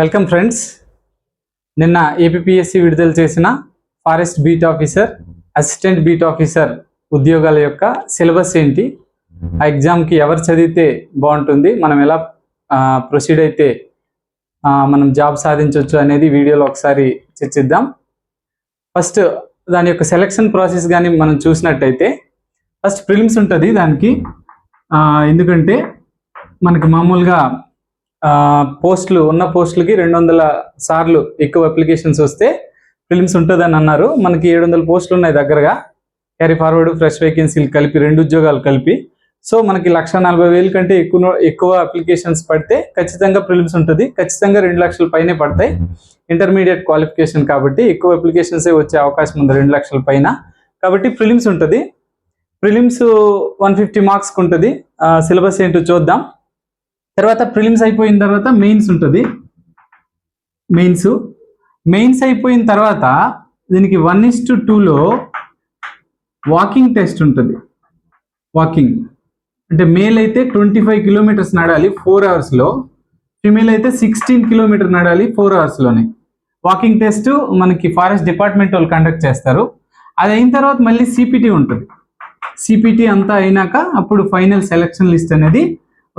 Welcome friends నిన్న APSC విడుదల చేసిన forest beat officer assistant beat officer ఉద్యోగాల యొక్క సిలబస్ ఏంటి? ఆ ఎగ్జామ్కి ఎవరు చదివితే బాగుంటుంది? మనం ఎలా ప్రొసీడ్ అయితే మనం జాబ్ సాధించవచ్చు అనేది వీడియోలో ఒకసారి చర్చిద్దాం. ఫస్ట్ దాని యొక్క సెలక్షన్ ప్రాసెస్ కానీ మనం చూసినట్టయితే ఫస్ట్ ప్రిలిమ్స్ ఉంటుంది దానికి. ఎందుకంటే మనకి మామూలుగా పోస్టులు ఉన్న పోస్టులకి రెండు వందల సార్లు ఎక్కువ అప్లికేషన్స్ వస్తే ఫిలిమ్స్ ఉంటుందని అన్నారు. మనకి ఏడు వందల పోస్టులు ఉన్నాయి దగ్గరగా. క్యారీ ఫార్వర్డ్ ఫ్రెష్ వేకెన్సీలు కలిపి రెండు ఉద్యోగాలు కలిపి. సో మనకి లక్ష నలభై వేల కంటే ఎక్కువ ఎక్కువ అప్లికేషన్స్ పడితే ఖచ్చితంగా ప్రిలిమ్స్ ఉంటుంది. ఖచ్చితంగా రెండు లక్షల పైనే పడతాయి. ఇంటర్మీడియట్ క్వాలిఫికేషన్ కాబట్టి ఎక్కువ అప్లికేషన్సే వచ్చే అవకాశం ఉంది రెండు లక్షల పైన. కాబట్టి ప్రిలిమ్స్ ఉంటుంది. ప్రిలిమ్స్ వన్ ఫిఫ్టీ మార్క్స్కి ఉంటుంది. సిలబస్ ఏంటో చూద్దాం. తర్వాత ప్రిలిమ్స్ అయిపోయిన తర్వాత మెయిన్స్ ఉంటుంది. మెయిన్స్ మెయిన్స్ అయిపోయిన తర్వాత దీనికి వన్ ఇస్ టు టూలో వాకింగ్ టెస్ట్ ఉంటుంది. వాకింగ్ అంటే మేల్ అయితే ట్వంటీ ఫైవ్ కిలోమీటర్స్ నడాలి ఫోర్ అవర్స్లో ఫిమేల్ అయితే సిక్స్టీన్ కిలోమీటర్ నడాలి ఫోర్ అవర్స్లోనే వాకింగ్ టెస్ట్ మనకి ఫారెస్ట్ డిపార్ట్మెంట్ వాళ్ళు కండక్ట్ చేస్తారు. అది అయిన తర్వాత మళ్ళీ సిపిటి ఉంటుంది. సిపిటి అంతా అయినాక అప్పుడు ఫైనల్ సెలక్షన్ లిస్ట్ అనేది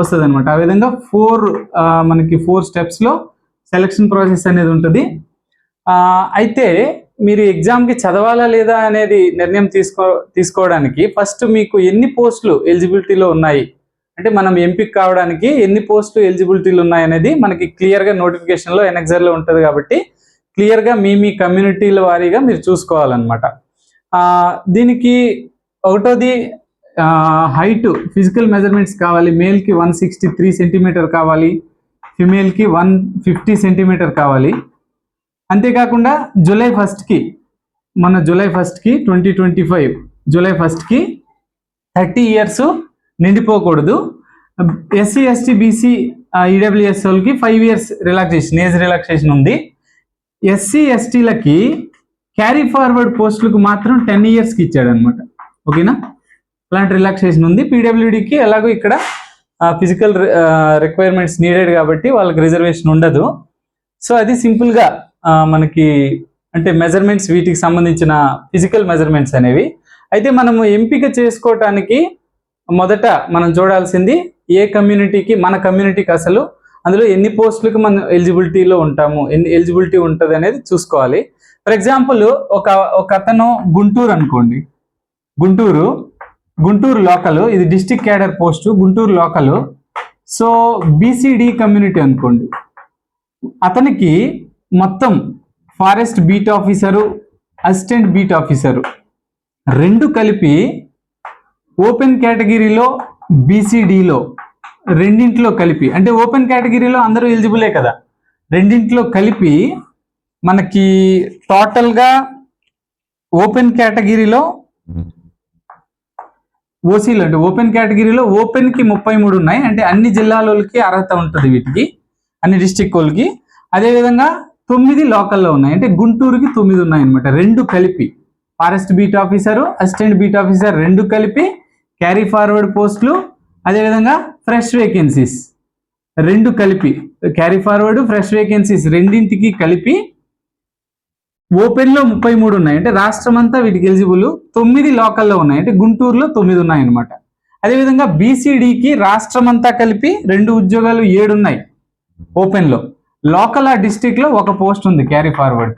వస్తుంది అనమాట ఆ విధంగా ఫోర్ మనకి ఫోర్ స్టెప్స్లో సెలక్షన్ ప్రాసెస్ అనేది ఉంటుంది. అయితే మీరు ఎగ్జామ్కి చదవాలా లేదా అనేది నిర్ణయం తీసుకో తీసుకోవడానికి ఫస్ట్ మీకు ఎన్ని పోస్టులు ఎలిజిబిలిటీలో ఉన్నాయి? అంటే మనం ఎంపిక కావడానికి ఎన్ని పోస్టులు ఎలిజిబిలిటీలు ఉన్నాయి అనేది మనకి క్లియర్గా నోటిఫికేషన్లో ఎన్ఎక్జర్లో ఉంటుంది కాబట్టి క్లియర్గా మీ మీ కమ్యూనిటీల వారీగా మీరు చూసుకోవాలన్నమాట. దీనికి ఒకటోది హైట్ ఫిజికల్ మెజర్మెంట్స్ కావాలి మేల్కి వన్ సిక్స్టీ త్రీ సెంటీమీటర్ కావాలి ఫిమేల్కి వన్ ఫిఫ్టీ సెంటీమీటర్ కావాలి. అంతేకాకుండా జూలై ఫస్ట్కి మన జూలై ఫస్ట్కి ట్వంటీ ట్వంటీ ఫైవ్ జూలై ఫస్ట్కి థర్టీ ఇయర్స్ నిండిపోకూడదు. ఎస్సీ ఎస్టీ బీసీ ఈడబ్ల్యూఎస్ వాళ్ళకి five years relaxation age relaxation ఉంది. ఎస్సీ ఎస్టీలకి క్యారీ ఫార్వర్డ్ పోస్టులకు మాత్రం టెన్ ఇయర్స్కి ఇచ్చాడు అనమాట ఓకేనా అలాంటి రిలాక్సేషన్ ఉంది. పీడబ్ల్యూడికి ఎలాగో ఇక్కడ ఫిజికల్ రిక్వైర్మెంట్స్ నీడెడ్ కాబట్టి వాళ్ళకి రిజర్వేషన్ ఉండదు. సో అది సింపుల్గా మనకి అంటే మెజర్మెంట్స్ వీటికి సంబంధించిన ఫిజికల్ మెజర్మెంట్స్ అనేవి. అయితే మనము ఎంపిక చేసుకోవటానికి మొదట మనం చూడాల్సింది ఏ కమ్యూనిటీకి మన కమ్యూనిటీకి అసలు అందులో ఎన్ని పోస్టులకు మనం ఎలిజిబిలిటీలో ఉంటాము ఎన్ని ఎలిజిబిలిటీ ఉంటుంది అనేది చూసుకోవాలి. ఫర్ ఎగ్జాంపుల్ ఒక ఒక అతను గుంటూరు అనుకోండి. గుంటూరు గుంటూరు లోకల్ ఇది district cadre post Guntur local so BCD community అనుకోండి. అతనికి మొత్తం forest beat officer assistant beat officer రెండు కలిపి ఓపెన్ కేటగిరీలో బీసీడీలో రెండింటిలో కలిపి అంటే ఓపెన్ కేటగిరీలో అందరూ ఎలిజిబులే కదా? రెండింటిలో కలిపి మనకి టోటల్గా ఓపెన్ కేటగిరీలో ఓసీలు అంటే ఓపెన్ కేటగిరీలో ఓపెన్కి ముప్పై మూడు ఉన్నాయి. అంటే అన్ని జిల్లాలోకి అర్హత ఉంటుంది వీటికి అన్ని డిస్టిక్ వాళ్ళకి. అదేవిధంగా తొమ్మిది లోకల్లో ఉన్నాయి. అంటే గుంటూరుకి తొమ్మిది ఉన్నాయి అనమాట రెండు కలిపి. Forest beat officer assistant beat officer రెండు కలిపి క్యారీ ఫార్వర్డ్ పోస్టులు అదేవిధంగా ఫ్రెష్ వేకెన్సీస్ రెండు కలిపి. క్యారీ ఫార్వర్డ్ ఫ్రెష్ వేకెన్సీస్ రెండింటికి కలిపి ఓపెన్లో ముప్పై మూడు ఉన్నాయి. అంటే రాష్ట్రం అంతా వీటికి ఎలిజిబుల్ తొమ్మిది లోకల్లో ఉన్నాయి. అంటే గుంటూరులో తొమ్మిది ఉన్నాయి అనమాట అదేవిధంగా బీసీడీకి రాష్ట్రం అంతా కలిపి రెండు ఉద్యోగాలు ఏడు ఉన్నాయి ఓపెన్లో. లోకల్ ఆ డిస్టిక్లో ఒక పోస్ట్ ఉంది క్యారీ ఫార్వర్డ్.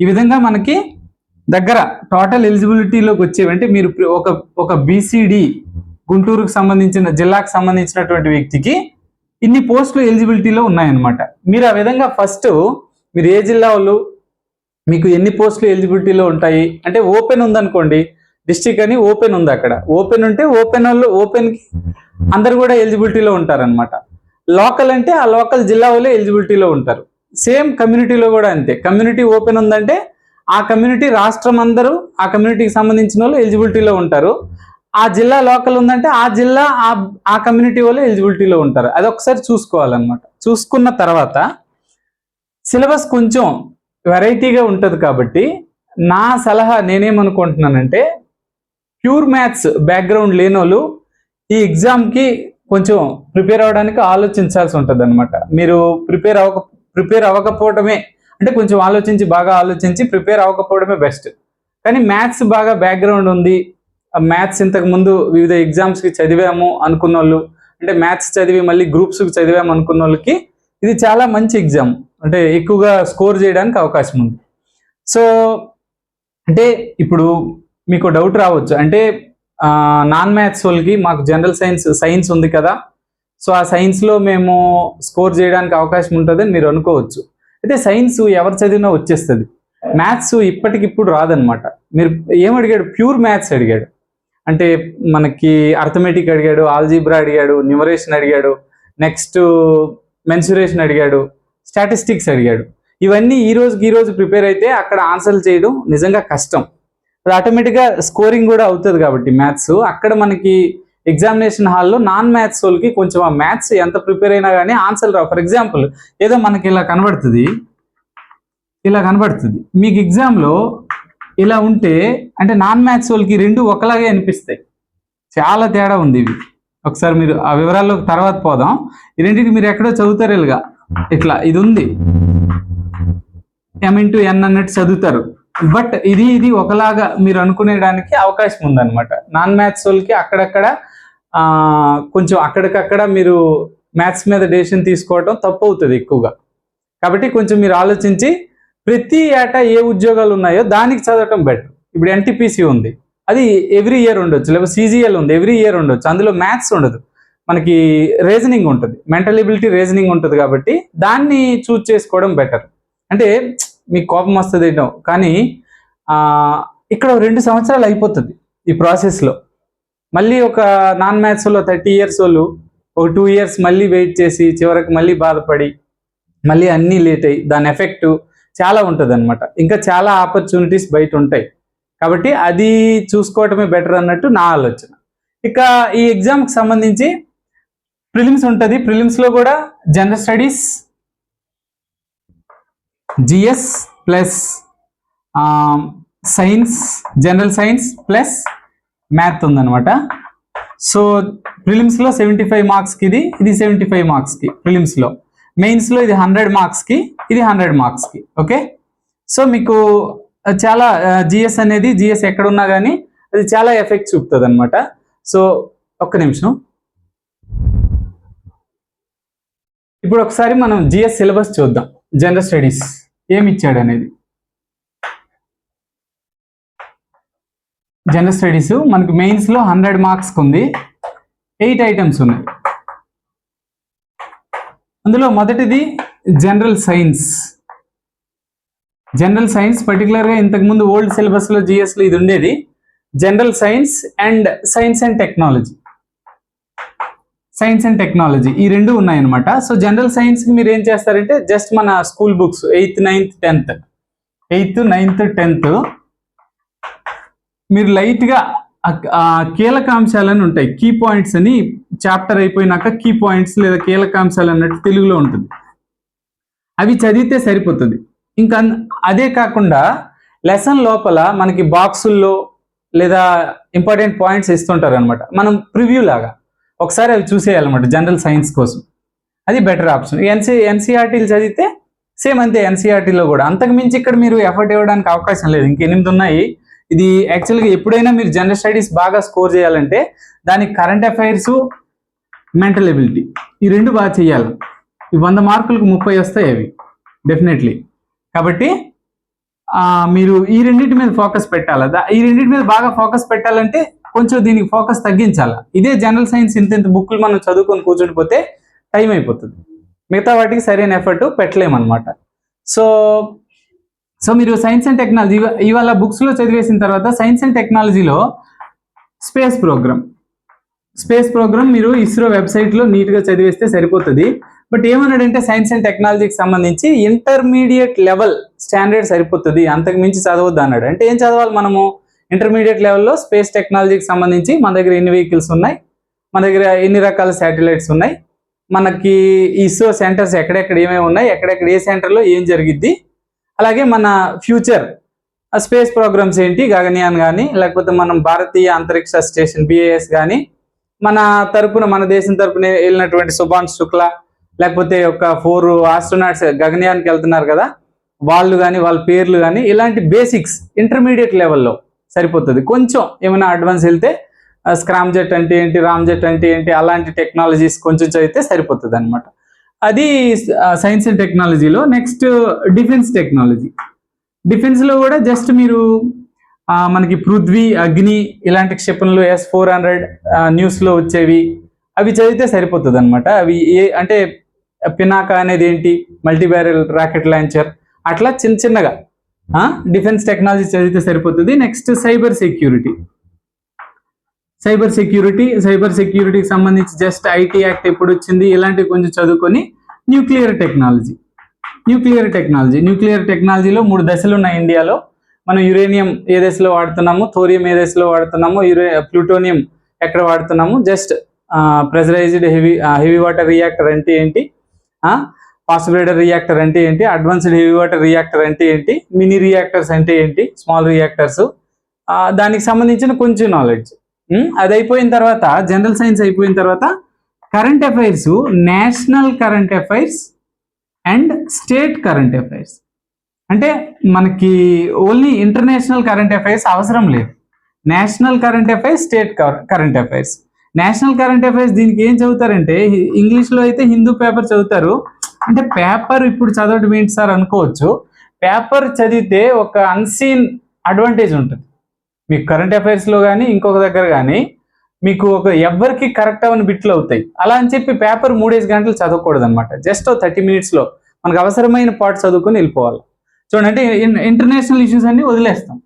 ఈ విధంగా మనకి దగ్గర టోటల్ ఎలిజిబిలిటీలోకి వచ్చేవి అంటే మీరు ఒక ఒక బీసీడీ గుంటూరుకు సంబంధించిన జిల్లాకు సంబంధించినటువంటి వ్యక్తికి ఇన్ని పోస్టులు ఎలిజిబిలిటీలో ఉన్నాయన్నమాట. మీరు ఆ విధంగా ఫస్ట్ మీరు ఏ జిల్లా వాళ్ళు మీకు ఎన్ని పోస్టులు ఎలిజిబిలిటీలో ఉంటాయి? అంటే ఓపెన్ ఉందనుకోండి డిస్టిక్ అని ఓపెన్ ఉంది అక్కడ. ఓపెన్ ఉంటే ఓపెన్ వాళ్ళు ఓపెన్కి అందరు కూడా ఎలిజిబిలిటీలో ఉంటారనమాట లోకల్ అంటే ఆ లోకల్ జిల్లా వాళ్ళే ఎలిజిబిలిటీలో ఉంటారు. సేమ్ కమ్యూనిటీలో కూడా అంతే. కమ్యూనిటీ ఓపెన్ ఉందంటే ఆ కమ్యూనిటీ రాష్ట్రం అందరూ ఆ కమ్యూనిటీకి సంబంధించిన వాళ్ళు ఎలిజిబిలిటీలో ఉంటారు. ఆ జిల్లా లోకల్ ఉందంటే ఆ జిల్లా ఆ ఆ కమ్యూనిటీ వాళ్ళు ఎలిజిబిలిటీలో ఉంటారు. అది ఒకసారి చూసుకోవాలన్నమాట. చూసుకున్న తర్వాత సిలబస్ కొంచెం వెరైటీగా ఉంటుంది కాబట్టి నా సలహా నేనేమనుకుంటున్నానంటే ప్యూర్ మ్యాథ్స్ బ్యాక్గ్రౌండ్ లేని వాళ్ళు ఈ ఎగ్జామ్కి కొంచెం ప్రిపేర్ అవ్వడానికి ఆలోచించాల్సి ఉంటుంది అనమాట మీరు ప్రిపేర్ అవ్వక ప్రిపేర్ అవ్వకపోవడమే అంటే కొంచెం ఆలోచించి బాగా ఆలోచించి ప్రిపేర్ అవ్వకపోవడమే బెస్ట్. కానీ మ్యాథ్స్ బాగా బ్యాక్గ్రౌండ్ ఉంది మ్యాథ్స్ ఇంతకు ముందు వివిధ ఎగ్జామ్స్కి చదివాము అనుకున్న వాళ్ళు అంటే మ్యాథ్స్ చదివి మళ్ళీ గ్రూప్స్కి చదివాము అనుకున్న వాళ్ళకి ఇది చాలా మంచి ఎగ్జామ్ అంటే ఎక్కువగా స్కోర్ చేయడానికి అవకాశం ఉంది. సో అంటే ఇప్పుడు మీకు డౌట్ రావచ్చు. అంటే నాన్ మ్యాథ్స్ వాళ్ళకి మాకు జనరల్ సైన్స్ సైన్స్ ఉంది కదా. సో ఆ సైన్స్లో మేము స్కోర్ చేయడానికి అవకాశం ఉంటుందని మీరు అనుకోవచ్చు. అయితే సైన్స్ ఎవరు చదివినా వచ్చేస్తుంది. మ్యాథ్స్ ఇప్పటికిప్పుడు రాదనమాట. మీరు ఏం అడిగాడు? ప్యూర్ మ్యాథ్స్ అడిగాడు. అంటే మనకి అర్థమెటిక్ అడిగాడు ఆల్జీబ్రా అడిగాడు న్యూమరేషన్ అడిగాడు. నెక్స్ట్ మెన్సురేషన్ అడిగాడు స్టాటిస్టిక్స్ అడిగాడు. ఇవన్నీ ఈ రోజుకి ఈ రోజు ప్రిపేర్ అయితే అక్కడ ఆన్సర్లు చేయడం నిజంగా కష్టం. అది ఆటోమేటిక్గా స్కోరింగ్ కూడా అవుతుంది కాబట్టి మ్యాథ్స్ అక్కడ మనకి ఎగ్జామినేషన్ హాల్లో నాన్ మ్యాథ్స్ వాళ్ళకి కొంచెం ఆ మ్యాథ్స్ ఎంత ప్రిపేర్ అయినా కానీ ఆన్సర్ రావు. ఫర్ ఎగ్జాంపుల్ ఏదో మనకి ఇలా కనబడుతుంది. ఇలా కనబడుతుంది. మీకు ఎగ్జామ్లో ఇలా ఉంటే అంటే నాన్ మ్యాథ్స్ వాళ్ళకి రెండు ఒకలాగే అనిపిస్తాయి. చాలా తేడా ఉంది ఇవి. ఒకసారి మీరు ఆ వివరాల్లోకి తర్వాత పోదాం. ఇదేంటికి మీరు ఎక్కడో చదువుతారు ఇలాగా. ఇట్లా ఇది ఉంది ఎం ఇంటూ ఎన్ అన్నట్టు చదువుతారు. బట్ ఇది ఇది ఒకలాగా మీరు అనుకునేడానికి అవకాశం ఉందన్నమాట. నాన్ మ్యాథ్స్ వాళ్ళకి అక్కడక్కడ కొంచెం అక్కడికక్కడ మీరు మ్యాథ్స్ మీద డెసిషన్ తీసుకోవడం తప్పు అవుతుంది ఎక్కువగా. కాబట్టి కొంచెం మీరు ఆలోచించి ప్రతి ఏటా ఏ ఉద్యోగాలు ఉన్నాయో దానికి చదవటం బెటర్ ఇప్పుడు ఎన్టీపీసీ ఉంది. అది ఎవ్రీ ఇయర్ ఉండొచ్చు లేకపోతే సీజీఎల్ ఉంది ఎవ్రీ ఇయర్ ఉండొచ్చు. అందులో మ్యాథ్స్ ఉండదు. మనకి రీజనింగ్ ఉంటుంది. మెంటల్ ఎబిలిటీ రీజనింగ్ ఉంటుంది కాబట్టి దాన్ని చూజ్ చేసుకోవడం బెటర్. అంటే మీకు కోపం వస్తుంది ఏంటో కానీ ఇక్కడ రెండు సంవత్సరాలు అయిపోతుంది ఈ ప్రాసెస్లో. మళ్ళీ ఒక నాన్ మ్యాథ్స్లో థర్టీ ఇయర్స్ వాళ్ళు ఒక టూ ఇయర్స్ మళ్ళీ వెయిట్ చేసి చివరికి మళ్ళీ బాధపడి మళ్ళీ అన్నీ లేట్ అయ్యి దాని ఎఫెక్ట్ చాలా ఉంటుంది అనమాట ఇంకా చాలా ఆపర్చునిటీస్ బయట ఉంటాయి. కాబట్టి అది చూసుకోవటమే బెటర్ అన్నట్టు నా ఆలోచన. ఇక ఈ ఎగ్జామ్కి సంబంధించి ప్రిలిమ్స్ ఉంటుంది. ప్రిలిమ్స్లో కూడా general studies GS plus science general science plus math ఉందన్నమాట. సో ప్రిలిమ్స్లో సెవెంటీ ఫైవ్ మార్క్స్కి ఇది ఇది సెవెంటీ ఫైవ్ మార్క్స్కి ప్రిలిమ్స్లో మెయిన్స్లో ఇది హండ్రెడ్ మార్క్స్కి ఇది హండ్రెడ్ మార్క్స్కి ఓకే సో మీకు చాలా జిఎస్ అనేది జిఎస్ ఎక్కడున్నా కానీ అది చాలా ఎఫెక్ట్ చూపుతుంది అనమాట సో ఒక్క నిమిషం. ఇప్పుడు ఒకసారి మనం జిఎస్ సిలబస్ చూద్దాం. జనరల్ స్టడీస్ ఏమి ఇచ్చాడు అనేది. జనరల్ స్టడీస్ మనకి మెయిన్స్లో హండ్రెడ్ మార్క్స్ ఉంది. ఎయిట్ ఐటమ్స్ ఉన్నాయి. అందులో మొదటిది జనరల్ సైన్స్. జనరల్ సైన్స్ పర్టికులర్గా ఇంతకుముందు ఓల్డ్ సిలబస్లో జిఎస్లో ఇది ఉండేది. General science and science and technology. Science and technology ఈ రెండు ఉన్నాయన్నమాట. సో జనరల్ సైన్స్కి మీరు ఏం చేస్తారంటే జస్ట్ మన school books eighth ninth tenth. Eighth ninth tenth. మీరు లైట్గా కీలక అంశాలని ఉంటాయి. కీ పాయింట్స్ అని చాప్టర్ అయిపోయినాక కీ పాయింట్స్ లేదా కీలక అంశాలు అన్నట్టు తెలుగులో ఉంటుంది. అవి చదివితే సరిపోతుంది. ఇంకా అన్- అదే కాకుండా లెసన్ లోపల మనకి బాక్సుల్లో లేదా ఇంపార్టెంట్ పాయింట్స్ ఇస్తుంటారు అనమాట మనం ప్రివ్యూ లాగా ఒకసారి అవి చూసేయాలన్నమాట జనరల్ సైన్స్ కోసం. అది బెటర్ ఆప్షన్ ఎన్సీ ఎన్సీఆర్టీలు చదివితే సేమ్ అంతే ఎన్సీఆర్టీలో కూడా. అంతకు మించి ఇక్కడ మీరు ఎఫర్ట్ ఇవ్వడానికి అవకాశం లేదు. ఇంక ఎనిమిది ఉన్నాయి. ఇది యాక్చువల్గా ఎప్పుడైనా మీరు జనరల్ స్టడీస్ బాగా స్కోర్ చేయాలంటే దానికి కరెంట్ అఫైర్స్ మెంటల్ ఎబిలిటీ ఈ రెండు బాగా చేయాలి ఈ వంద మార్కులకు ముప్పై వస్తాయి అవి డెఫినెట్లీ కాబట్టి మీరు ఈ రెండింటి మీద ఫోకస్ పెట్టాలి? దా- ఈ రెండింటి మీద బాగా ఫోకస్ పెట్టాలంటే కొంచెం దీనికి ఫోకస్ తగ్గించాలి? ఇదే జనరల్ సైన్స్ ఇంత ఇంత బుక్లు మనం చదువుకొని కూర్చుండిపోతే టైం అయిపోతుంది. మిగతా వాటికి సరైన ఎఫర్ట్ పెట్టలేమన్నమాట. సో సో మీరు సైన్స్ అండ్ టెక్నాలజీ ఇవాళ బుక్స్లో చదివేసిన తర్వాత సైన్స్ అండ్ టెక్నాలజీలో స్పేస్ ప్రోగ్రామ్. స్పేస్ ప్రోగ్రామ్ మీరు ఇస్రో వెబ్సైట్లో నీట్గా చదివేస్తే సరిపోతుంది. బట్ ఏమన్నాడంటే సైన్స్ అండ్ టెక్నాలజీకి సంబంధించి ఇంటర్మీడియట్ లెవెల్ స్టాండర్డ్ సరిపోతుంది. అంతకు మించి చదవద్దు అన్నాడు. అంటే ఏం చదవాలి మనము? ఇంటర్మీడియట్ లెవెల్లో స్పేస్ టెక్నాలజీకి సంబంధించి మన దగ్గర ఎన్ని వెహికల్స్ ఉన్నాయి? మన దగ్గర ఎన్ని రకాల శాటిలైట్స్ ఉన్నాయి? మనకి ఇస్రో సెంటర్స్ ఎక్కడెక్కడ ఏమేమి ఉన్నాయి? ఎక్కడెక్కడ ఏ సెంటర్లో ఏం జరిగిద్ది? అలాగే మన ఫ్యూచర్ స్పేస్ ప్రోగ్రామ్స్ ఏంటి? గగనయాన్ కానీ లేకపోతే మనం భారతీయ అంతరిక్ష స్టేషన్ బిఏఎస్ కానీ మన తరపున మన దేశం తరపున వెళ్ళినటువంటి సుభాన్ శుక్లా లేకపోతే ఒక ఫోర్ ఆస్ట్రోనాట్స్ గగనయానికి వెళ్తున్నారు కదా వాళ్ళు కానీ వాళ్ళ పేర్లు కానీ ఇలాంటి బేసిక్స్ ఇంటర్మీడియట్ లెవెల్లో సరిపోతుంది. కొంచెం ఏమైనా అడ్వాన్స్ వెళ్తే స్క్రామ్ జెట్ అంటే ఏంటి రామ్ జెట్ అంటే ఏంటి అలాంటి టెక్నాలజీస్ కొంచెం చదివితే సరిపోతుంది అనమాట అది సైన్స్ అండ్ టెక్నాలజీలో నెక్స్ట్ డిఫెన్స్ టెక్నాలజీ. డిఫెన్స్లో కూడా జస్ట్ మీరు మనకి పృథ్వీ అగ్ని ఇలాంటి క్షిపణులు ఎస్ ఫోర్ హండ్రెడ్ న్యూస్లో వచ్చేవి అవి చదివితే సరిపోతుంది అనమాట అవి ఏ అంటే పినాక అనేది ఏంటి? మల్టీబ్యారల్ రాకెట్ లాంచర్ అట్లా చిన్న చిన్నగా డిఫెన్స్ టెక్నాలజీ చదివితే సరిపోతుంది. Next cyber security cyber security cyber సెక్యూరిటీకి సంబంధించి జస్ట్ ఐటీ యాక్ట్ ఎప్పుడు వచ్చింది? ఇలాంటివి కొంచెం చదువుకొని nuclear technology nuclear technology nuclear టెక్నాలజీలో మూడు దశలు ఉన్నాయి ఇండియాలో. మనం యురేనియం ఏ దశలో వాడుతున్నాము? థోరియం ఏ దశలో వాడుతున్నాము? యురే ప్లూటోనియం ఎక్కడ వాడుతున్నాము? Just pressurised heavy heavy water reactor అంటే ఏంటి? పాసిబ్రేటర్ రియాక్టర్ అంటే ఏంటి? అడ్వాన్స్డ్ హెవీ వాటర్ రియాక్టర్ అంటే ఏంటి? మినీ రియాక్టర్స్ అంటే ఏంటి? స్మాల్ రియాక్టర్స్ దానికి సంబంధించిన కొంచెం నాలెడ్జ్ అది అయిపోయిన తర్వాత జనరల్ సైన్స్ అయిపోయిన తర్వాత current affairs national current affairs and state current affairs అంటే మనకి ఓన్లీ ఇంటర్నేషనల్ కరెంట్ అఫైర్స్ అవసరం లేదు. National current affairs state current affairs national current affairs దీనికి ఏం చదువుతారంటే ఇంగ్లీష్లో అయితే హిందూ పేపర్ చదువుతారు. అంటే పేపర్ ఇప్పుడు చదవడం ఏంటి సార్ అనుకోవచ్చు. పేపర్ చదివితే ఒక అన్సీన్ అడ్వాంటేజ్ ఉంటుంది. మీకు కరెంట్ అఫైర్స్లో కానీ ఇంకొక దగ్గర కానీ మీకు ఒక ఎవరికి కరెక్ట్ అవని బిట్లు అవుతాయి. అలా అని చెప్పి పేపర్ మూడేసి గంటలు చదవకూడదు అనమాట జస్ట్ థర్టీ మినిట్స్లో మనకు అవసరమైన పార్ట్ చదువుకొని వెళ్ళిపోవాలి. చూడండి అంటే ఇంటర్నేషనల్ ఇష్యూస్ అన్ని వదిలేస్తాం.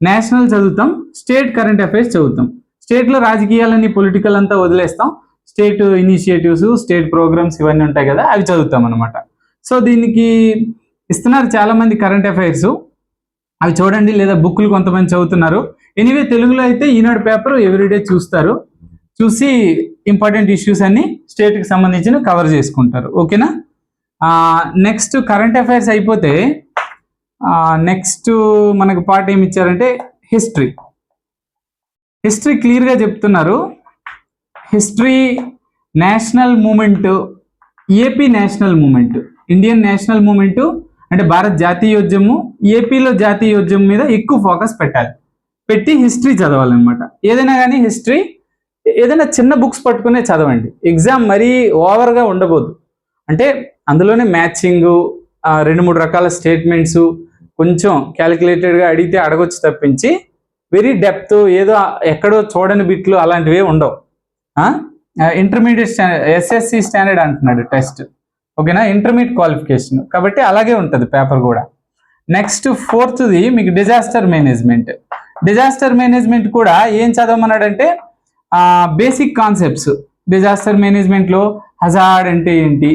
నేషనల్ చదువుతాం స్టేట్ కరెంట్ అఫైర్స్ చదువుతాం. స్టేట్లో రాజకీయాలని పొలిటికల్ అంతా వదిలేస్తాం. స్టేట్ ఇనిషియేటివ్స్ స్టేట్ ప్రోగ్రామ్స్ ఇవన్నీ ఉంటాయి కదా అవి చదువుతాం అనమాట సో దీనికి ఇస్తున్నారు చాలామంది కరెంట్ అఫైర్స్ అవి చూడండి లేదా బుక్లు కొంతమంది చదువుతున్నారు. ఎనీవే తెలుగులో అయితే ఈనాడు పేపర్ ఎవ్రీడే చూస్తారు. చూసి ఇంపార్టెంట్ ఇష్యూస్ అన్ని స్టేట్కి సంబంధించిన కవర్ చేసుకుంటారు. ఓకేనా? నెక్స్ట్ కరెంట్ అఫైర్స్ అయిపోతే నెక్స్ట్ మనకు పార్ట్ ఏమి ఇచ్చారంటే హిస్టరీ హిస్టరీ క్లియర్గా చెప్తున్నారు. History national movement AP national movement Indian national movement అంటే భారత్ జాతీయోద్యమం ఏపీలో జాతీయోద్యమం మీద ఎక్కువ ఫోకస్ పెట్టాలి. పెట్టి హిస్టరీ చదవాలన్నమాట. ఏదైనా కానీ హిస్టరీ ఏదైనా చిన్న బుక్స్ పట్టుకునే చదవండి. ఎగ్జామ్ మరీ ఓవర్గా ఉండబోదు. అంటే అందులోనే మ్యాచింగ్ రెండు మూడు రకాల స్టేట్మెంట్స్ కొంచెం క్యాలిక్యులేటెడ్గా అడిగితే అడగొచ్చు తప్పించి వెరీ డెప్త్ ఏదో ఎక్కడో చూడని బిట్లు అలాంటివి ఉండవు. ఇంటర్మీడియట్ స్టాండర్డ్ ఎస్ఎస్సి స్టాండర్డ్ అంటున్నాడు టెస్ట్. ఓకేనా? Intermediate qualification. కాబట్టి అలాగే ఉంటుంది పేపర్ కూడా. నెక్స్ట్ ఫోర్త్ది మీకు డిజాస్టర్ మేనేజ్మెంట్. డిజాస్టర్ మేనేజ్మెంట్ కూడా ఏం చదవమన్నాడంటే బేసిక్ కాన్సెప్ట్స్. డిజాస్టర్ మేనేజ్మెంట్లో హజార్డ్ అంటే ఏంటి?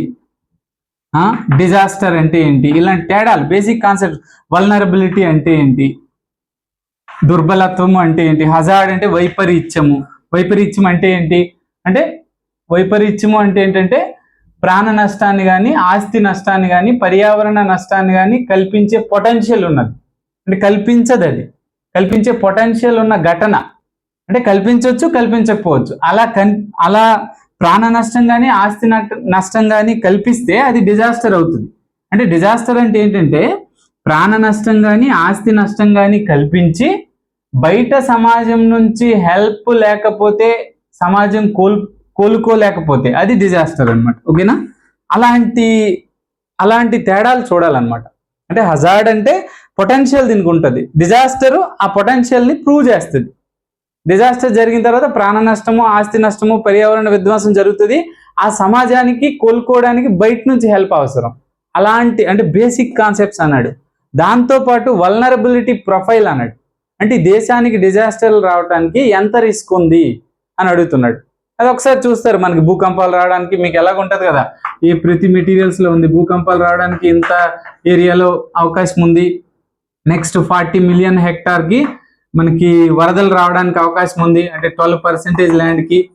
డిజాస్టర్ అంటే ఏంటి? ఇలాంటి తేడాలు బేసిక్ కాన్సెప్ట్ వల్నరబిలిటీ అంటే ఏంటి? దుర్బలత్వము అంటే ఏంటి? హజార్డ్ అంటే వైపరీత్యము. వైపరీత్యం అంటే ఏంటి? అంటే వైపరీత్యము అంటే ఏంటంటే ప్రాణ నష్టాన్ని కానీ ఆస్తి నష్టాన్ని కానీ పర్యావరణ నష్టాన్ని కానీ కల్పించే పొటెన్షియల్ ఉన్నది. అంటే కల్పించదు అది. కల్పించే పొటెన్షియల్ ఉన్న ఘటన. అంటే కల్పించవచ్చు కల్పించకపోవచ్చు. అలా కన్ అలా ప్రాణ నష్టం కానీ ఆస్తి నష్టం కానీ కల్పిస్తే అది డిజాస్టర్ అవుతుంది. అంటే డిజాస్టర్ అంటే ఏంటంటే ప్రాణ నష్టం కానీ ఆస్తి నష్టం కానీ కల్పించి బయట సమాజం నుంచి హెల్ప్ లేకపోతే సమాజం కోల్ కోలుకోలేకపోతే అది డిజాస్టర్ అన్నమాట. ఓకేనా అలాంటి అలాంటి తేడాలు చూడాలన్నమాట. అంటే హజార్డ్ అంటే పొటెన్షియల్ దీనికి ఉంటుంది డిజాస్టర్ ఆ పొటెన్షియల్ని ప్రూవ్ చేస్తుంది. డిజాస్టర్ జరిగిన తర్వాత ప్రాణ నష్టము ఆస్తి నష్టము పర్యావరణ విధ్వంసం జరుగుతుంది. ఆ సమాజానికి కోలుకోవడానికి బయట నుంచి హెల్ప్ అవసరం. అలాంటి అంటే బేసిక్ కాన్సెప్ట్స్ అన్నాడు. దాంతోపాటు వల్నరబిలిటీ ప్రొఫైల్ అన్నాడు. అంటే దేశానికి డిజాస్టర్లు రావడానికి ఎంత రిస్క్ ఉంది అని అడుగుతున్నాడు. అది ఒకసారి చూస్తారు మనకి భూకంపాలు రావడానికి మీకు ఎలాగ ఉంటుంది కదా? ఈ ప్రతి మెటీరియల్స్లో ఉంది. భూకంపాలు రావడానికి ఇంత ఏరియాలో అవకాశం ఉంది. నెక్స్ట్ ఫార్టీ మిలియన్ హెక్టార్కి మనకి వరదలు రావడానికి అవకాశం ఉంది. అంటే ట్వెల్వ్ పర్సెంటేజ్ ల్యాండ్కి.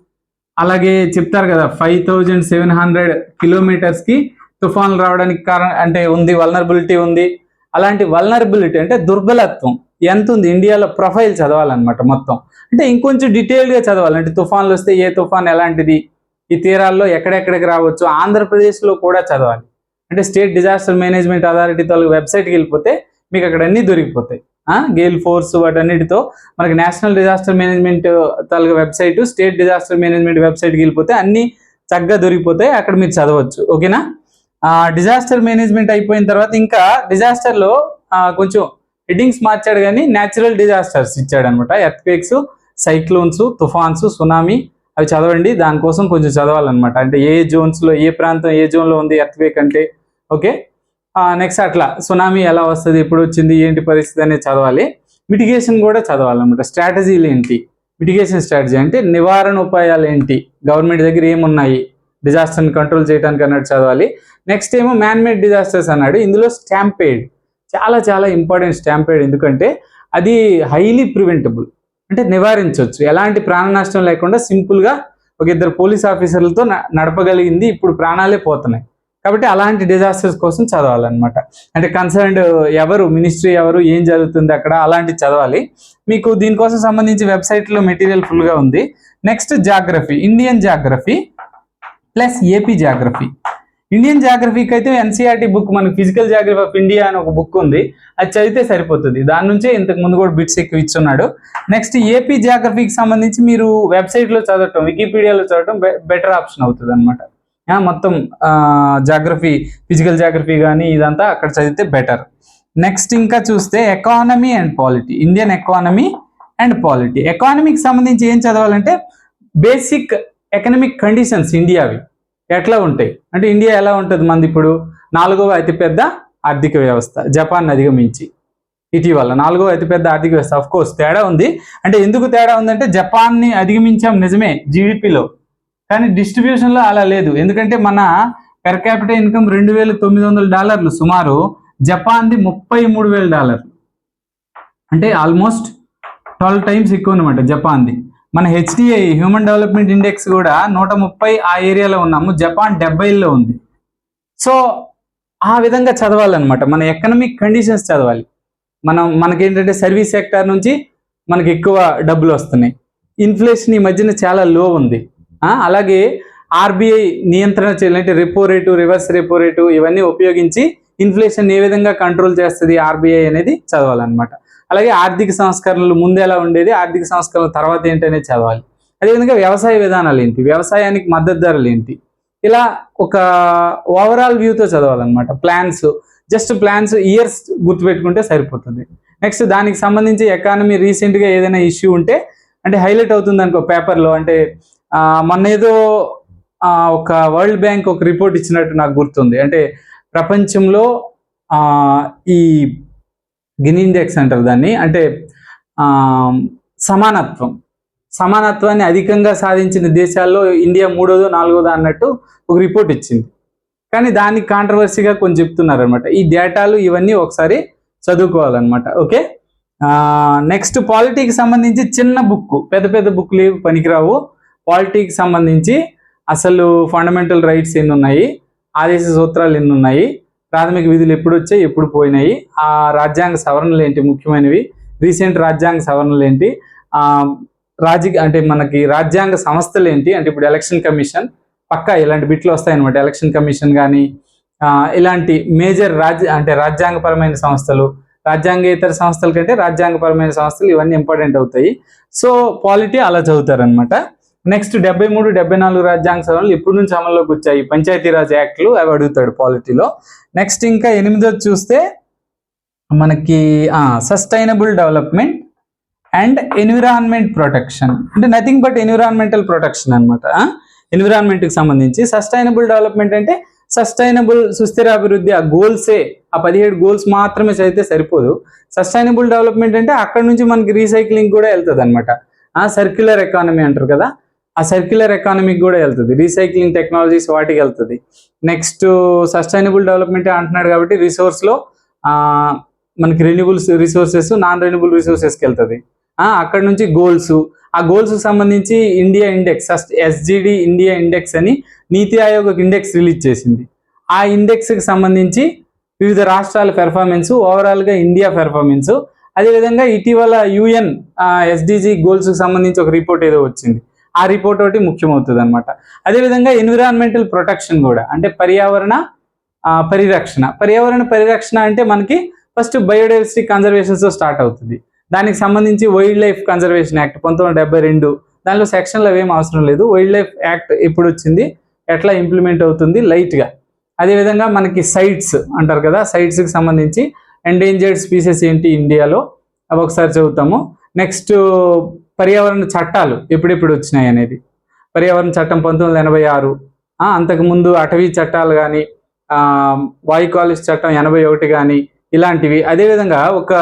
అలాగే చెప్తారు కదా ఫైవ్ థౌజండ్ సెవెన్ హండ్రెడ్ కిలోమీటర్స్కి తుఫాన్లు రావడానికి కారణం అంటే ఉంది వల్నరబిలిటీ ఉంది. అలాంటి వల్నరబిలిటీ అంటే దుర్బలత్వం. ఎంత ఉంది ఇండియాలో ప్రొఫైల్ చదవాలన్నమాట మొత్తం. అంటే ఇంకొంచెం డీటెయిల్గా చదవాలి. అంటే తుఫాన్లు వస్తే ఏ తుఫాన్ ఎలాంటిది ఈ తీరాల్లో ఎక్కడెక్కడికి రావచ్చు ఆంధ్రప్రదేశ్లో కూడా చదవాలి. అంటే స్టేట్ డిజాస్టర్ మేనేజ్మెంట్ అథారిటీ తాలూకు వెబ్సైట్కి వెళ్ళిపోతే మీకు అక్కడ అన్నీ దొరికిపోతాయి. గేల్ ఫోర్స్ వాటన్నిటితో మనకి నేషనల్ డిజాస్టర్ మేనేజ్మెంట్ తాలూకు వెబ్సైట్ స్టేట్ డిజాస్టర్ మేనేజ్మెంట్ వెబ్సైట్కి వెళ్ళిపోతే అన్నీ చక్కగా దొరికిపోతాయి. అక్కడ మీరు చదవచ్చు. ఓకేనా? డిజాస్టర్ మేనేజ్మెంట్ అయిపోయిన తర్వాత ఇంకా డిజాస్టర్లో కొంచెం హెడ్డింగ్స్ మార్చాడు కానీ న్యాచురల్ డిజాస్టర్స్ ఇచ్చాడు అనమాట ఎర్త్క్వేక్స్ సైక్లోన్స్ తుఫాన్స్ సునామీ అవి చదవండి. దానికోసం కొంచెం చదవాలన్నమాట. అంటే ఏ జోన్స్లో ఏ ప్రాంతం ఏ జోన్లో ఉంది ఎర్త్క్వేక్ అంటే? ఓకే నెక్స్ట్ అట్లా. సునామీ ఎలా వస్తుంది? ఎప్పుడు వచ్చింది? ఏంటి పరిస్థితి అనేది చదవాలి. మిటిగేషన్ కూడా చదవాలన్నమాట. స్ట్రాటజీలు ఏంటి? మిటిగేషన్ స్ట్రాటజీ అంటే నివారణ ఉపాయాలు ఏంటి? గవర్నమెంట్ దగ్గర ఏమున్నాయి? డిజాస్టర్ని కంట్రోల్ చేయడానికి అన్నట్టు చదవాలి. నెక్స్ట్ ఏమో మ్యాన్మేడ్ డిజాస్టర్స్ అన్నాడు. ఇందులో స్టాంపేడ్ చాలా చాలా ఇంపార్టెంట్ స్టాంపేడ్ ఎందుకంటే అది హైలీ ప్రివెంటబుల్ అంటే నివారించవచ్చు. ఎలాంటి ప్రాణ నష్టం లేకుండా సింపుల్గా ఒక ఇద్దరు పోలీస్ ఆఫీసర్లతో నడపగలిగింది. ఇప్పుడు ప్రాణాలే పోతున్నాయి. కాబట్టి అలాంటి డిజాస్టర్స్ కోసం చదవాలన్నమాట. అంటే కన్సర్న్డ్ ఎవరు మినిస్ట్రీ ఎవరు ఏం జరుగుతుంది అక్కడ అలాంటివి చదవాలి. మీకు దీనికోసం సంబంధించి వెబ్సైట్లో మెటీరియల్ ఫుల్గా ఉంది. Next geography Indian geography plus AP geography. Indian జాగ్రఫీకి అయితే ఎన్సీఆర్టీ బుక్ మనకి ఫిజికల్ జాగ్రఫీ ఆఫ్ ఇండియా అని ఒక బుక్ ఉంది. అది చదివితే సరిపోతుంది. దాని నుంచే ఇంతకు ముందు కూడా బిట్స్ ఎక్కువ ఇచ్చున్నాడు. నెక్స్ట్ ఏపీ జాగ్రఫీకి సంబంధించి మీరు వెబ్సైట్లో చదవటం వికీపీడియాలో చదవటం బెటర్ ఆప్షన్ అవుతుంది అనమాట మొత్తం జాగ్రఫీ ఫిజికల్ జాగ్రఫీ కానీ ఇదంతా అక్కడ చదివితే బెటర్ నెక్స్ట్ ఇంకా చూస్తే economy and polity Indian economy and polity ఎకానమీకి సంబంధించి ఏం చదవాలంటే బేసిక్ ఎకనమిక్ కండిషన్స్ ఇండియావి ఎట్లా ఉంటాయి? అంటే ఇండియా ఎలా ఉంటుంది మంది ఇప్పుడు? నాలుగవ అతిపెద్ద ఆర్థిక వ్యవస్థ. జపాన్ అధిగమించి. ఇటీవల నాలుగవ అతిపెద్ద ఆర్థిక వ్యవస్థ. అఫ్ కోర్స్ తేడా ఉంది. అంటే ఎందుకు తేడా ఉందంటే జపాన్ని అధిగమించాం నిజమే జీడిపిలో. కానీ డిస్ట్రిబ్యూషన్లో అలా లేదు. ఎందుకంటే మన పెర్ క్యాపిటల్ ఇన్కమ్ రెండు వేల తొమ్మిది వందల డాలర్లు. సుమారు జపాన్ది ముప్పై మూడు వేల డాలర్లు. అంటే ఆల్మోస్ట్ ట్వెల్వ్ టైమ్స్ ఎక్కువ అనమాట జపాన్ది. మన హెచ్డిఐ హ్యూమన్ డెవలప్మెంట్ ఇండెక్స్ కూడా నూట ముప్పై ఆ ఏరియాలో ఉన్నాము. జపాన్ డెబ్బైలో ఉంది. సో ఆ విధంగా చదవాలన్నమాట. మన ఎకనమిక్ కండిషన్స్ చదవాలి. మనం మనకేంటంటే సర్వీస్ సెక్టార్ నుంచి మనకి ఎక్కువ డబ్బులు వస్తున్నాయి. ఇన్ఫ్లేషన్ ఈ మధ్యన చాలా లో ఉంది. అలాగే ఆర్బీఐ నియంత్రణ చేయాలంటే repo rate reverse repo rate ఇవన్నీ ఉపయోగించి ఇన్ఫ్లేషన్ ఏ విధంగా కంట్రోల్ చేస్తుంది ఆర్బీఐ అనేది చదవాలన్నమాట. అలాగే ఆర్థిక సంస్కరణలు ముందు ఎలా ఉండేది ఆర్థిక సంస్కరణల తర్వాత ఏంటనే చదవాలి. అదేవిధంగా వ్యవసాయ విధానాలు ఏంటి? వ్యవసాయానికి మద్దతు ధరలు ఏంటి? ఇలా ఒక ఓవరాల్ వ్యూతో చదవాలన్నమాట. ప్లాన్స్ జస్ట్ ప్లాన్స్ ఇయర్స్ గుర్తుపెట్టుకుంటే సరిపోతుంది. నెక్స్ట్ దానికి సంబంధించి ఎకానమీ రీసెంట్గా ఏదైనా ఇష్యూ ఉంటే అంటే హైలైట్ అవుతుంది అనుకో పేపర్లో అంటే మొన్న ఏదో ఒక వరల్డ్ బ్యాంక్ ఒక రిపోర్ట్ ఇచ్చినట్టు నాకు గుర్తుంది. అంటే ప్రపంచంలో ఈ గిని ఇండెక్స్ అంటారు దాన్ని. అంటే సమానత్వం. సమానత్వాన్ని అధికంగా సాధించిన దేశాల్లో ఇండియా మూడోదో నాలుగోదో అన్నట్టు ఒక రిపోర్ట్ ఇచ్చింది. కానీ దానికి కాంట్రవర్సీగా కొంచెం చెప్తున్నారు అనమాట ఈ డేటాలు ఇవన్నీ ఒకసారి చదువుకోవాలన్నమాట. ఓకే? నెక్స్ట్ పాలిటీకి సంబంధించి చిన్న బుక్ పెద్ద పెద్ద బుక్లు ఏవి పనికిరావు. పాలిటీకి సంబంధించి అసలు ఫండమెంటల్ రైట్స్ ఎన్ని ఉన్నాయి ఆదేశ సూత్రాలు ఎన్ని ఉన్నాయి ప్రాథమిక విధులు ఎప్పుడు వచ్చాయి ఎప్పుడు పోయినాయి ఆ రాజ్యాంగ సవరణలు ఏంటి ముఖ్యమైనవి రీసెంట్ రాజ్యాంగ సవరణలు ఏంటి రాజకీయ అంటే మనకి రాజ్యాంగ సంస్థలు ఏంటి అంటే ఇప్పుడు ఎలక్షన్ కమిషన్ పక్కా ఇలాంటి బిట్లు వస్తాయన్నమాట. ఎలక్షన్ కమిషన్ కానీ ఇలాంటి మేజర్ రాజ్య అంటే రాజ్యాంగపరమైన సంస్థలు రాజ్యాంగేతర సంస్థల కంటే రాజ్యాంగపరమైన సంస్థలు ఇవన్నీ ఇంపార్టెంట్ అవుతాయి. సో పాలిటీ అలా చదువుతారనమాట నెక్స్ట్ డెబ్బై మూడు డెబ్బై నాలుగు రాజ్యాంగ సవరణలు ఎప్పటి నుంచి అమల్లోకి వచ్చాయి? పంచాయతీరాజ్ యాక్ట్లు అవి అడుగుతాడు పాలిటీలో. నెక్స్ట్ ఇంకా ఎనిమిదో చూస్తే మనకి sustainable development and environment protection. అంటే నథింగ్ బట్ ఎన్విరాన్మెంటల్ ప్రొటెక్షన్ అనమాట ఎన్విరాన్మెంట్కి సంబంధించి. సస్టైనబుల్ డెవలప్మెంట్ అంటే సస్టైనబుల్ సుస్థిర అభివృద్ధి ఆ గోల్సే ఆ పదిహేడు గోల్స్ మాత్రమే చదివితే సరిపోదు. సస్టైనబుల్ డెవలప్మెంట్ అంటే అక్కడ నుంచి మనకి రీసైక్లింగ్ కూడా వెళ్తుంది అనమాట ఆ సర్క్యులర్ ఎకానమీ అంటారు కదా ఆ సర్క్యులర్ ఎకానమీకి కూడా వెళ్తుంది. రీసైక్లింగ్ టెక్నాలజీస్ వాటికి వెళ్తుంది. నెక్స్ట్ సస్టైనబుల్ డెవలప్మెంట్ అంటున్నాడు కాబట్టి రిసోర్స్లో మనకి రెన్యూబుల్స్ రిసోర్సెస్ నాన్ రెన్యూబుల్ రిసోర్సెస్కి వెళ్తుంది. అక్కడ నుంచి గోల్స్ ఆ గోల్స్ సంబంధించి India index SGD India index అని నీతి ఆయోగ్ ఒక ఇండెక్స్ రిలీజ్ చేసింది. ఆ ఇండెక్స్కి సంబంధించి వివిధ రాష్ట్రాల పెర్ఫార్మెన్స్ ఓవరాల్గా ఇండియా పెర్ఫార్మెన్స్ అదేవిధంగా ఇటీవల యుఎన్ ఎస్డిజి గోల్స్కి సంబంధించి ఒక రిపోర్ట్ ఏదో వచ్చింది. ఆ రిపోర్ట్ ఒకటి ముఖ్యమవుతుంది అనమాట అదేవిధంగా ఎన్విరాన్మెంటల్ ప్రొటెక్షన్ కూడా అంటే పర్యావరణ పరిరక్షణ. పర్యావరణ పరిరక్షణ అంటే మనకి ఫస్ట్ బయోడైవర్సిటీ కన్జర్వేషన్తో స్టార్ట్ అవుతుంది. దానికి సంబంధించి వైల్డ్ లైఫ్ కన్జర్వేషన్ యాక్ట్ పంతొమ్మిది డెబ్బై రెండు దానిలో సెక్షన్లు అవేం అవసరం లేదు. వైల్డ్ లైఫ్ యాక్ట్ ఎప్పుడు వచ్చింది? ఎట్లా ఇంప్లిమెంట్ అవుతుంది? లైట్గా అదేవిధంగా మనకి సైట్స్ అంటారు కదా సైట్స్కి సంబంధించి ఎండేంజర్డ్ స్పీసెస్ ఏంటి ఇండియాలో? అవి ఒకసారి చదువుతాము నెక్స్ట్ పర్యావరణ చట్టాలు ఎప్పుడెప్పుడు వచ్చినాయి అనేది? పర్యావరణ చట్టం పంతొమ్మిది వందల ఎనభై ఆరు. అంతకుముందు అటవీ చట్టాలు కానీ వాయు కాలుష్య చట్టం ఎనభై ఒకటి కానీ ఇలాంటివి. అదేవిధంగా ఒక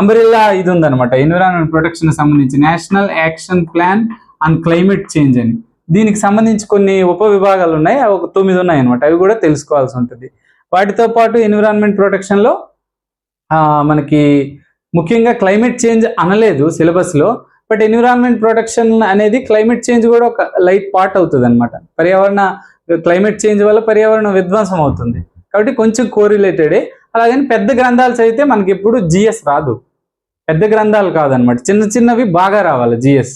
అంబరిల్లా ఇది ఉందన్నమాట. ఎన్విరాన్మెంట్ ప్రొటెక్షన్ సంబంధించి national action plan on climate change అని. దీనికి సంబంధించి కొన్ని ఉప విభాగాలు ఉన్నాయి. అవి ఒక తొమ్మిది ఉన్నాయి అనమాట అవి కూడా తెలుసుకోవాల్సి ఉంటుంది. వాటితో పాటు ఎన్విరాన్మెంట్ ప్రొటెక్షన్లో మనకి ముఖ్యంగా క్లైమేట్ చేంజ్ అనలేదు సిలబస్లో. బట్ ఎన్విరాన్మెంట్ ప్రొటెక్షన్ అనేది క్లైమేట్ చేంజ్ కూడా ఒక లైట్ పార్ట్ అవుతుంది అనమాట పర్యావరణ క్లైమేట్ చేంజ్ వల్ల పర్యావరణ విధ్వంసం అవుతుంది. కాబట్టి కొంచెం కోరిలేటెడే అలాగని పెద్ద గ్రంథాలు చదివితే మనకి ఎప్పుడు జిఎస్ రాదు. పెద్ద గ్రంథాలు కాదనమాట చిన్న చిన్నవి బాగా రావాలి జిఎస్.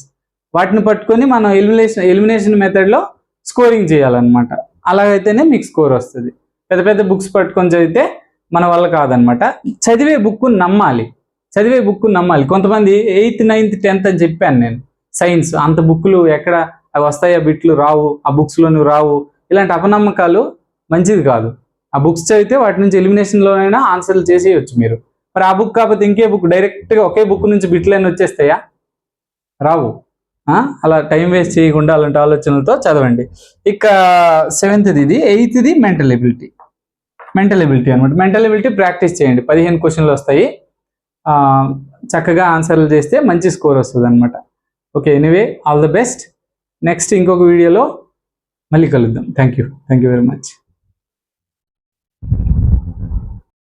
వాటిని పట్టుకొని మనం ఎలిమినేషన్ ఎలిమినేషన్ మెథడ్లో స్కోరింగ్ చేయాలన్నమాట. అలాగైతేనే మీకు స్కోర్ వస్తుంది. పెద్ద పెద్ద బుక్స్ పట్టుకొని చదివితే మన వల్ల కాదనమాట చదివే బుక్ నమ్మాలి. చదివే బుక్ నమ్మాలి. కొంతమంది ఎయిత్ నైన్త్ టెన్త్ అని చెప్పాను నేను. సైన్స్ అంత బుక్లు ఎక్కడ అవి వస్తాయా బిట్లు రావు ఆ బుక్స్లో నువ్వు రావు. ఇలాంటి అపనమ్మకాలు మంచిది కాదు. ఆ బుక్స్ చదివితే వాటి నుంచి ఎలిమినేషన్లోనైనా ఆన్సర్లు చేసేయచ్చు మీరు. మరి ఆ బుక్ కాకపోతే ఇంకే బుక్ డైరెక్ట్గా ఒకే బుక్ నుంచి బిట్లైనా వచ్చేస్తాయా? రావు. అలా టైం వేస్ట్ చేయకుండా అలాంటి ఆలోచనలతో చదవండి. ఇక సెవెంత్ది ఇది ఎయిత్ది మెంటల్ ఎబిలిటీ మెంటల్ ఎబిలిటీ అనమాట మెంటల్ ఎబిలిటీ ప్రాక్టీస్ చేయండి. పదిహేను క్వశ్చన్లు వస్తాయి. చక్కగా ఆన్సర్లు చేస్తే మంచి స్కోర్ వస్తుంది అనమాట okay anyway all the best. Next ఇంకొక వీడియోలో మళ్ళీ కలుద్దాం. Thank you thank you very much.